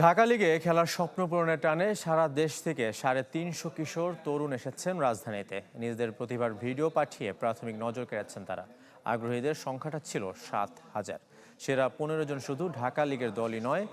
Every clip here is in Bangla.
ঢাকা লিগে খেলার স্বপ্ন পূরণের টানে সারা দেশ থেকে সাড়ে তিনশো কিশোর তরুণ এসেছেন রাজধানীতে। নিজেদের প্রতিভার ভিডিও পাঠিয়ে প্রাথমিক নজর কেড়েছেন তারা। আগ্রহীদের সংখ্যাটা ছিল সাত হাজার। সেরা পনেরো জন শুধু ঢাকা লিগের দলই নয়,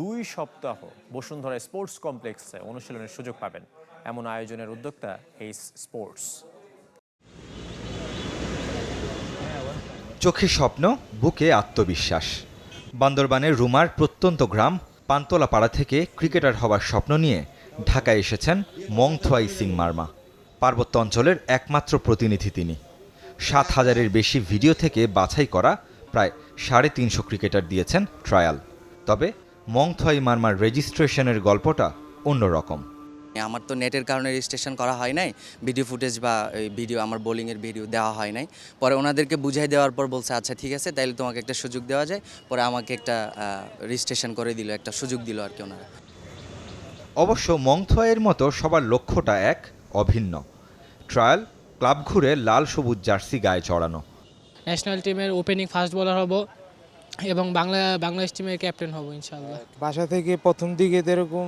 দুই সপ্তাহ বসুন্ধরা স্পোর্টস কমপ্লেক্সে অনুশীলনের সুযোগ পাবেন। এমন আয়োজনের উদ্যোক্তা এই স্পোর্টস। চোখে স্বপ্ন, বুকে আত্মবিশ্বাস। বান্দরবানের রুমার প্রত্যন্ত গ্রাম পান্তলা পাড়া থেকে ক্রিকেটার হবার স্বপ্ন নিয়ে ঢাকায় এসেছেন মংথুয়াই সিং মার্মা পার্বত্য অঞ্চলের একমাত্র প্রতিনিধি তিনি। সাত হাজারের বেশি ভিডিও থেকে বাছাই করা প্রায় সাড়ে তিনশো ক্রিকেটার দিয়েছেন ট্রায়াল। তবে মংথুয়াই মার্মার রেজিস্ট্রেশনের গল্পটা অন্যরকম। আমার তো নেটের কারণে রেজিস্ট্রেশন করা হয় নাই ভিডিও ফুটেজ বা ভিডিও আমার বোলিংয়ের ভিডিও দেওয়া হয় নাই। পরে ওনাদেরকে বুঝাই দেওয়ার পর বলছে আচ্ছা ঠিক আছে তাইলে তোমাকে একটা সুযোগ দেওয়া যায়। পরে আমাকে একটা রেজিস্ট্রেশন করে দিল একটা সুযোগ দিল আর কি ওনারা। অবশ্য মংথোয়ের মতো সবার লক্ষ্যটা এক অভিন্ন। ট্রায়াল ক্লাব ঘুরে লাল সবুজ জার্সি গায়ে চড়ানো। ন্যাশনাল টিমের ওপেনিং ফাস্ট বোলার হব এবং বাংলা বাংলাদেশ টিমের ক্যাপ্টেন হব ইনশাআল্লাহ। বাসা থেকে প্রথম দিকে তো এরকম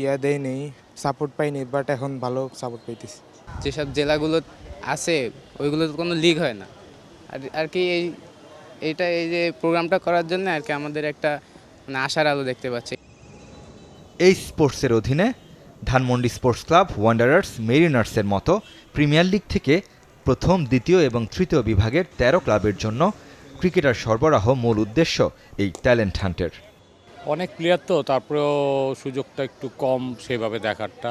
ইয়া দেয় নেই সাপোর্ট পাইনি বাট এখন ভালো সাপোর্ট পাইতেছি। যেসব জেলাগুলো আছে ওইগুলোতে কোনো লিগ হয় না। আর আর কি এই এইটা এই যে প্রোগ্রামটা করার জন্য আর কি আমাদের একটা মানে আশার আলো দেখতে পাচ্ছি। এই স্পোর্টসের অধীনে ধানমন্ডি স্পোর্টস ক্লাব ওয়ান্ডারার্স মেরিনার্সের মতো প্রিমিয়ার লিগ থেকে প্রথম দ্বিতীয় এবং তৃতীয় বিভাগের ১৩ ক্লাবের জন্য ক্রিকেটার সরবরাহ মূল উদ্দেশ্য এই ট্যালেন্ট হান্টের অনেক প্লেয়ার তো তারপরেও সুযোগটা একটু কম সেভাবে দেখারটা।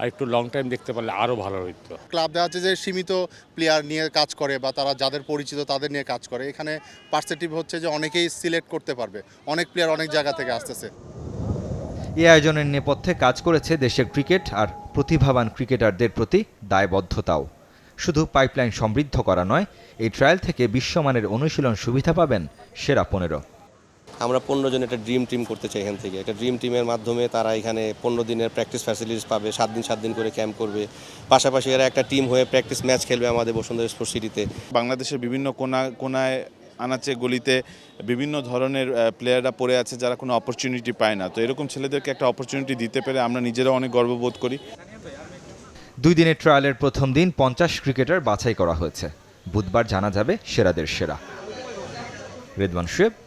আর একটু লং টাইম দেখতে পারলে আরও ভালো হতো ক্লাব দেখা যাচ্ছে যে সীমিত প্লেয়ার নিয়ে কাজ করে বা তারা যাদের পরিচিত তাদের নিয়ে কাজ করে। এখানে পার্সেটিভ হচ্ছে যে অনেকেই সিলেক্ট করতে পারবে। অনেক প্লেয়ার অনেক জায়গা থেকে আসতেছে। এই আয়োজনের নেপথ্যে কাজ করেছে দেশের ক্রিকেট আর প্রতিভাবান ক্রিকেটারদের প্রতি দায়বদ্ধতাও। শুধু পাইপলাইন সমৃদ্ধ করা নয় এই ট্রায়াল থেকে বিশ্বমানের অনুশীলন সুবিধা পাবেন সেরা পনেরো। আমরা পনেরো জন একটা ড্রিম টিম করতে চাই এখান থেকে। একটা ড্রিম টিমের মাধ্যমে তারা এখানে পনেরো দিনের প্র্যাকটিস ফ্যাসিলিটিস পাবে সাত দিন সাত দিন করে ক্যাম্প করবে। পাশাপাশি এরা একটা টিম হয়ে প্র্যাকটিস ম্যাচ খেলবে আমাদের বসুন্ধরা স্পোর্টস সিটিতে বাংলাদেশের বিভিন্ন কোনা কোনায় আনাচে গলিতে বিভিন্ন ধরনের প্লেয়াররা পড়ে আছে যারা কোনো অপরচুনিটি পায় না। তো এরকম ছেলেদেরকে একটা অপরচুনিটি দিতে পেরে আমরা নিজেরাও অনেক গর্ববোধ করি। দুই দিনের ট্রায়ালের প্রথম দিন পঞ্চাশ ক্রিকেটার বাছাই করা হয়েছে। বুধবার জানা যাবে সেরাদের সেরা। Redwan Shoaib